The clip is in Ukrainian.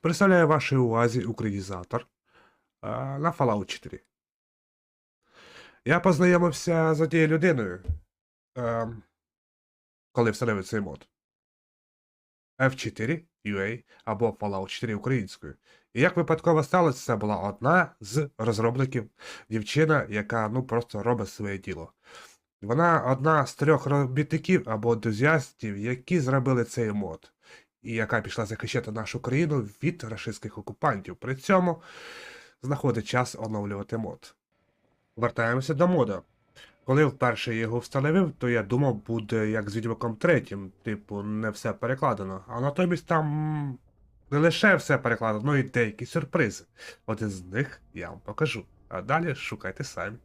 Представляю вашій увазі українізатор на Fallout 4. Я познайомився з однією людиною, коли встановив цей мод. F4 UA або Fallout 4 українською. І як випадково сталося, це була одна з розробників, дівчина, яка ну просто робить своє діло. Вона одна з трьох робітників або ентузіастів, які зробили цей мод, і яка пішла захищати нашу країну від рашистських окупантів. При цьому знаходить час оновлювати мод. Вертаємося до мода. Коли вперше його встановив, то я думав, буде як з відьмаком третім, типу, не все перекладено. А натомість там не лише все перекладено, але й деякі сюрпризи. Один з них я вам покажу. А далі шукайте самі.